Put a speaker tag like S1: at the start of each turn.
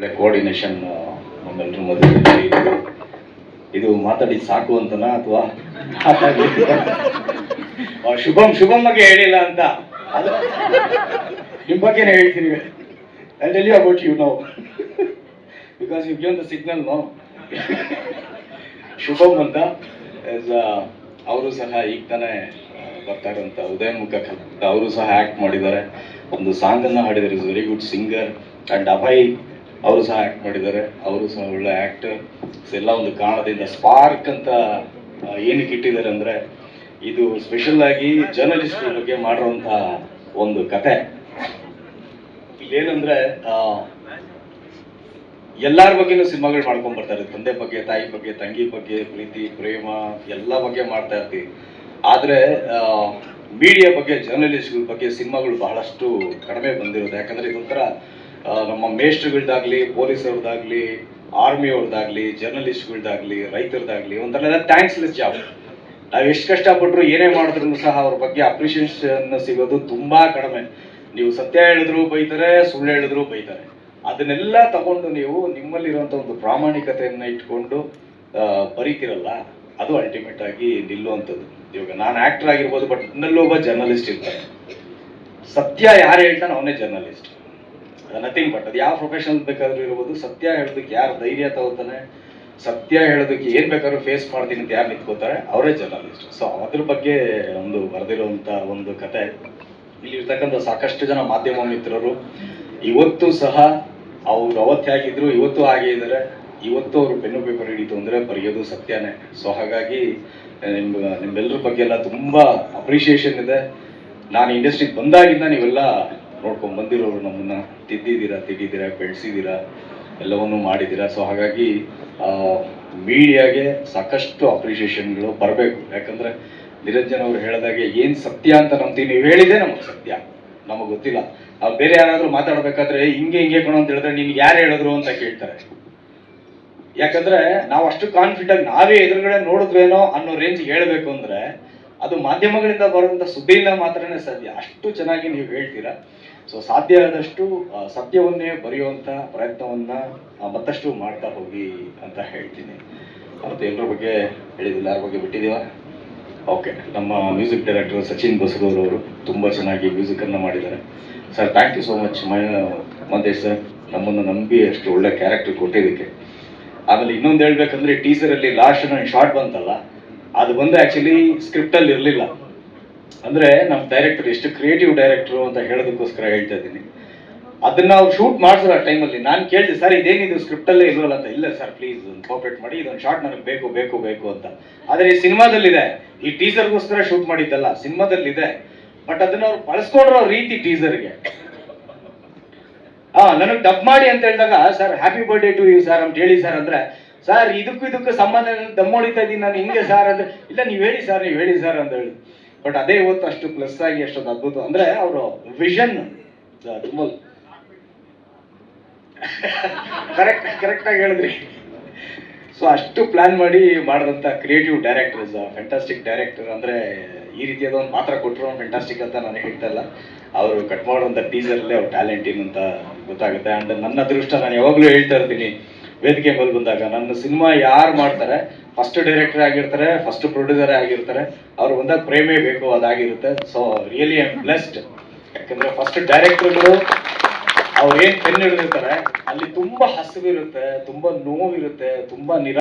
S1: ಒಳ್ಳೆ ಕೋಆರ್ಡಿನೇಷನ್ ನಮ್ಮೆಲ್ಲರ ಮಧ್ಯೆ ಇದು ಮಾತಾಡಿ ಸಾಕು ಅಂತನಾ ಅಥವಾ ಶುಭಂ ಶುಭಂ ಬಗ್ಗೆ ಹೇಳಿಲ್ಲ ಅಂತ. ಅದು ನಿಮ್ಮ ಬಗ್ಗೆನೇ ಹೇಳ್ತೀನಿ. Tell you about you know because you given the signal no Shubham ಅಂತ ಅವರು ಸಹ ಈಗ ತಾನೇ ಬರ್ತಾ ಇರುವಂತ ಉದಯೋನ್ಮುಖ ಅವರು ಸಹ ಆಕ್ಟ್ ಮಾಡಿದ್ದಾರೆ. ಒಂದು ಸಾಂಗ್ ಅನ್ನ ಹಾಡಿದ್ದಾರೆ. Is very good singer and Abhay ಅವರು ಸಹ ಆ್ಯಕ್ಟ್ ಮಾಡಿದ್ದಾರೆ. ಅವರು ಸಹ ಒಳ್ಳೆ ಆಕ್ಟರ್ ಎಲ್ಲ ಒಂದು ಕಾರಣದಿಂದ ಸ್ಪಾರ್ಕ್ ಅಂತ ಏನಕ್ಕೆ ಇಟ್ಟಿದ್ದಾರೆ ಅಂದ್ರೆ, ಇದು ಸ್ಪೆಷಲ್ ಆಗಿ ಜರ್ನಲಿಸ್ಟ್ ಬಗ್ಗೆ ಮಾಡಿರುವಂತ ಒಂದು ಕತೆ. ಇಲ್ಲೇನಂದ್ರೆ ಎಲ್ಲರ ಬಗ್ಗೆನೂ ಸಿನಿಮಾಗಳು ಮಾಡ್ಕೊಂಡ್ ಬರ್ತಾರೆ ತಂದೆ ಬಗ್ಗೆ, ತಾಯಿ ಬಗ್ಗೆ, ತಂಗಿ ಬಗ್ಗೆ, ಪ್ರೀತಿ, ಪ್ರೇಮ, ಎಲ್ಲ ಬಗ್ಗೆ ಮಾಡ್ತಾ ಇರ್ತೀವಿ. ಆದ್ರೆ ಮೀಡಿಯಾ ಬಗ್ಗೆ ಜರ್ನಲಿಸ್ಟ್ಗಳ ಬಗ್ಗೆ ಸಿನಿಮಾಗಳು ಬಹಳಷ್ಟು ಕಡಿಮೆ ಬಂದಿರೋದು. ಯಾಕಂದ್ರೆ ಇದೊಂಥರ ನಮ್ಮ ಮೇಷ್ಟ್ರಗಳ್ದಾಗ್ಲಿ ಪೊಲೀಸರದಾಗ್ಲಿ ಆರ್ಮಿ ಅವ್ರದ್ದಾಗ್ಲಿ ಜರ್ನಲಿಸ್ಟ್ಗಳ್ದಾಗ್ಲಿ, ರೈತರದಾಗ್ಲಿ ಒಂಥರ ಥ್ಯಾಂಕ್ಸ್ಲೆಸ್ ಜಾಬ್ ನಾವು ಎಷ್ಟು ಕಷ್ಟಪಟ್ಟರು ಏನೇ ಮಾಡಿದ್ರು ಸಹ ಅವ್ರ ಬಗ್ಗೆ ಅಪ್ರಿಷಿಯೇಷನ್ ಸಿಗೋದು ತುಂಬಾ ಕಡಿಮೆ. ನೀವು ಸತ್ಯ ಹೇಳಿದ್ರು ಬೈತಾರೆ, ಸುಳ್ಳು ಹೇಳಿದ್ರು ಬೈತಾರೆ. ಅದನ್ನೆಲ್ಲ ತಗೊಂಡು ನೀವು ನಿಮ್ಮಲ್ಲಿರುವಂಥ ಒಂದು ಪ್ರಾಮಾಣಿಕತೆಯನ್ನ ಇಟ್ಕೊಂಡು ಬರೀತಿರಲ್ಲ, ಅದು ಅಲ್ಟಿಮೇಟ್ ಆಗಿ ನಿಲ್ಲುವಂಥದ್ದು. ಇವಾಗ ನಾನು ಆಕ್ಟರ್ ಆಗಿರ್ಬೋದು ಬಟ್ ನನ್ನಲ್ಲೊಬ್ಬ ಜರ್ನಲಿಸ್ಟ್ ಇರ್ತಾರೆ ಸತ್ಯ ಯಾರು ಹೇಳ್ತಾನೆ ಅವನೇ ಜರ್ನಲಿಸ್ಟ್ ನಥಿಂಗ್ ಬಟ್ ಅದು ಯಾವ ಪ್ರೊಫೆಷನ್ ಬೇಕಾದ್ರೂ ಇರ್ಬೋದು. ಸತ್ಯ ಹೇಳೋದಕ್ಕೆ ಯಾರು ಧೈರ್ಯ ತಗೋತಾನೆ, ಸತ್ಯ ಹೇಳೋದಕ್ಕೆ ಏನ್ ಬೇಕಾದ್ರೂ ಫೇಸ್ ಮಾಡ್ತೀನಿ ಅಂತ ಯಾರು ನಿಂತ್ಕೋತಾರೆ, ಅವರೇ ಜರ್ನಲಿಸ್ಟ್ ಸೊ ಅದ್ರ ಬಗ್ಗೆ ಒಂದು ಬರೆದಿರುವಂಥ ಒಂದು ಕತೆ. ಇಲ್ಲಿ ಇರ್ತಕ್ಕಂಥ ಸಾಕಷ್ಟು ಜನ ಮಾಧ್ಯಮ ಮಿತ್ರರು, ಇವತ್ತು ಸಹ ಅವ್ರು ಅವತ್ತೇ ಆಗಿದ್ರು, ಇವತ್ತು ಹಾಗೆ ಇದ್ದಾರೆ. ಇವತ್ತು ಅವರು ಪೆನ್ನು ಪೇಪರ್ ಹಿಡಿತು ಅಂದ್ರೆ ಬರೆಯೋದು ಸತ್ಯನೇ. ಸೊ ಹಾಗಾಗಿ ನಿಮ್ಮ ನಿಮ್ ನಿಮ್ಮೆಲ್ಲರ ಬಗ್ಗೆ ಎಲ್ಲ ತುಂಬಾ ಅಪ್ರಿಷಿಯೇಷನ್ ಇದೆ. ನಾನು ಇಂಡಸ್ಟ್ರಿಗೆ ಬಂದಾಗಿಂದ ನೀವೆಲ್ಲ ನೋಡ್ಕೊಂಡ್ ಬಂದಿರೋರು ನಮ್ಮನ್ನ ತಿದ್ದಿದ್ದೀರಾ ತಿದ್ದಿದ್ದೀರಾ, ಬೆಳೆಸಿದ್ದೀರಾ, ಎಲ್ಲವನ್ನೂ ಮಾಡಿದ್ದೀರಾ. ಸೊ ಹಾಗಾಗಿ ಮೀಡಿಯಾಗೆ ಸಾಕಷ್ಟು ಅಪ್ರಿಷಿಯೇಷನ್ಗಳು ಬರಬೇಕು. ಯಾಕಂದ್ರೆ ನಿರಂಜನ್ ಅವರು ಹೇಳಿದಾಗೆ ಏನು ಸತ್ಯ ಅಂತ ನಂಬ್ತೀವಿ ನೀವು ಹೇಳಿದೆ ನಮಗೆ ಸತ್ಯ. ನಮಗೆ ಗೊತ್ತಿಲ್ಲ. ಬೇರೆ ಯಾರಾದರೂ ಮಾತಾಡಬೇಕಾದ್ರೆ, ಹಿಂಗೆ ಹಿಂಗೆ ಕಣೋ ಅಂತ ಹೇಳಿದ್ರೆ ನಿನ್ಗೆ ಯಾರು ಹೇಳಿದ್ರು ಅಂತ ಕೇಳ್ತಾರೆ. ಯಾಕಂದ್ರೆ ನಾವು ಅಷ್ಟು ಕಾನ್ಫಿಡೆಂಟ್ ನಾವೇ ಎದುರುಗಡೆ ನೋಡಿದ್ವೇನೋ ಅನ್ನೋ ರೇಂಜ್ ಹೇಳಬೇಕು ಅಂದ್ರೆ ಅದು ಮಾಧ್ಯಮಗಳಿಂದ ಬರುವಂತ ಸುದ್ದಿಯಿಂದ ಮಾತ್ರನೇ ಸಾಧ್ಯ. ಅಷ್ಟು ಚೆನ್ನಾಗಿ ನೀವು ಹೇಳ್ತೀರಾ. ಸೊ ಸಾಧ್ಯ ಆದಷ್ಟು ಸತ್ಯವನ್ನೇ ಬರೆಯುವಂತ ಪ್ರಯತ್ನವನ್ನ ಮತ್ತಷ್ಟು ಮಾಡ್ತಾ ಹೋಗಿ ಅಂತ ಹೇಳ್ತೀನಿ. ಮತ್ತೆ ಎಲ್ಲರ ಬಗ್ಗೆ ಹೇಳಿದಿಲ್ಲ, ಯಾರ ಬಗ್ಗೆ ಬಿಟ್ಟಿದೀವ ಓಕೆ ನಮ್ಮ ಮ್ಯೂಸಿಕ್ ಡೈರೆಕ್ಟರ್ ಸಚಿನ್ ಬಸರೂರ್ ಅವರು ತುಂಬಾ ಚೆನ್ನಾಗಿ ಮ್ಯೂಸಿಕ್ ಅನ್ನ ಮಾಡಿದ್ದಾರೆ. Sir thank you so much Mantesh sir ನಮ್ಮನ್ನು ನಂಬಿ ಅಷ್ಟು ಒಳ್ಳೆ ಕ್ಯಾರೆಕ್ಟರ್ ಕೊಟ್ಟಿದ್ದಕ್ಕೆ. ಆಮೇಲೆ ಇನ್ನೊಂದು ಹೇಳ್ಬೇಕಂದ್ರೆ ಟೀಸರ್ ಅಲ್ಲಿ ಲಾಸ್ಟ್ ನನ್ನ ಶಾರ್ಟ್ ಬಂತಲ್ಲ ಅದು ಬಂದು ಆಕ್ಚುಲಿ ಸ್ಕ್ರಿಪ್ಟ್ ಅಲ್ಲಿ ಇರಲಿಲ್ಲ. ಅಂದ್ರೆ ನಮ್ಮ ಡೈರೆಕ್ಟರ್ ಎಷ್ಟು ಕ್ರಿಯೇಟಿವ್ ಡೈರೆಕ್ಟರ್ ಅಂತ ಹೇಳೋದಕ್ಕೋಸ್ಕರ ಹೇಳ್ತಾ ಇದ್ದೀನಿ. ಅದನ್ನ ಅವ್ರು ಶೂಟ್ ಮಾಡಿದ್ರು ಆ ಟೈಮಲ್ಲಿ ನಾನು ಕೇಳಿದೆ, ಸರ್, ಇದೇನಿದು ಸ್ಕ್ರಿಪ್ಟ್ ಅಲ್ಲೇ ಇಲ್ವಲ್ಲ ಅಂತ. ಇಲ್ಲ ಸರ್ ಪ್ಲೀಸ್ ಕೋಪರೇಟ್ ಮಾಡಿ, ಇದೊಂದು ಶಾರ್ಟ್ ನನಗೆ ಬೇಕು ಬೇಕು ಬೇಕು ಅಂತ. ಆದ್ರೆ ಈ ಸಿನಿಮಾದಲ್ಲಿದೆ. ಈ ಟೀಸರ್ಗೋಸ್ಕರ ಶೂಟ್ ಮಾಡಿದ್ದಲ್ಲ, ಸಿನಿಮಾದಲ್ಲಿದೆ. ಬಟ್ ಅದನ್ನ ಅವ್ರು ಬಳಸ್ಕೊಂಡಿರೋ ರೀತಿ ಟೀಸರ್ಗೆ ಹಾ ನನಗೆ ಡಬ್ ಮಾಡಿ ಅಂತ ಹೇಳಿದಾಗ, sir happy birthday to you sir ಅಂತ ಹೇಳಿ ಸರ್, ಅಂದ್ರೆ ಸರ್ ಇದಕ್ಕೂ ಇದಕ್ಕೂ ಸಂಬಂಧ ದಮ್ಮೊಳಿತಾ ಇದ್ದೀನಿ ನಾನು. ಹಿಂಗೆ ಸರ್ ಅಂದ್ರೆ ಇಲ್ಲ, ನೀವು ಹೇಳಿ ಸರ್ ನೀವು ಹೇಳಿ ಸರ್ ಅಂತ ಹೇಳಿ. ಬಟ್ ಅದೇ ಇವತ್ತು ಅಷ್ಟು ಪ್ಲಸ್ ಆಗಿ ಅಷ್ಟೊಂದು ಅದ್ಭುತ. ಅಂದ್ರೆ ಅವರು ವಿಷನ್ ತುಂಬ ಕರೆಕ್ಟ್ ಕರೆಕ್ಟ್ ಆಗಿ ಹೇಳಿದ್ರಿ. ಸೊ ಅಷ್ಟು ಪ್ಲಾನ್ ಮಾಡಿ ಮಾಡಿದಂತ creative director is fantastic director ಅಂದ್ರೆ ಈ ರೀತಿಯಾದ ಒಂದು ಪಾತ್ರ ಕೊಟ್ಟರು. ಫ್ಯಾಂಟಾಸ್ಟಿಕ್ ಅಂತ ನಾನು ಹೇಳ್ತಾ ಇಲ್ಲ. ಅವರು ಕಟ್ ಮಾಡುವಂತ ಟೀಸರ್ ಅಲ್ಲಿ ಅವ್ರ ಟ್ಯಾಲೆಂಟ್ ಏನು ಅಂತ ಗೊತ್ತಾಗುತ್ತೆ. ಅಂಡ್ ನನ್ನ ಅದೃಷ್ಟ ನಾನು ಯಾವಾಗಲೂ ಹೇಳ್ತಾ ಇರ್ತೀನಿ. ವೇದಿಕೆ ಮೇಲೆ ಬಂದಾಗ ನನ್ನ ಸಿನಿಮಾ ಯಾರು ಮಾಡ್ತಾರೆ ಫಸ್ಟ್ ಡೈರೆಕ್ಟರ್ ಆಗಿರ್ತಾರೆ ಫಸ್ಟ್ ಪ್ರೊಡ್ಯೂಸರ್ ಆಗಿರ್ತಾರೆ, ಅವ್ರು ಬಂದಾಗ ಪ್ರೇಮೇ ಬೇಕು, ಅದಾಗಿರುತ್ತೆ. ಸೊ ರಿಯಲಿ ಐ ಬ್ಲೆಸ್ಡ್ ಯಾಕಂದ್ರೆ ಫಸ್ಟ್ ಡೈರೆಕ್ಟರ್ಗಳು ಅವ್ರು ಏನ್ ಪೆನ್ ಹಿಡಿದಿರ್ತಾರೆ, ಅಲ್ಲಿ ತುಂಬಾ ಹಸಿವಿರುತ್ತೆ, ತುಂಬಾ ನೋವಿರುತ್ತೆ, ತುಂಬಾ ನಿರ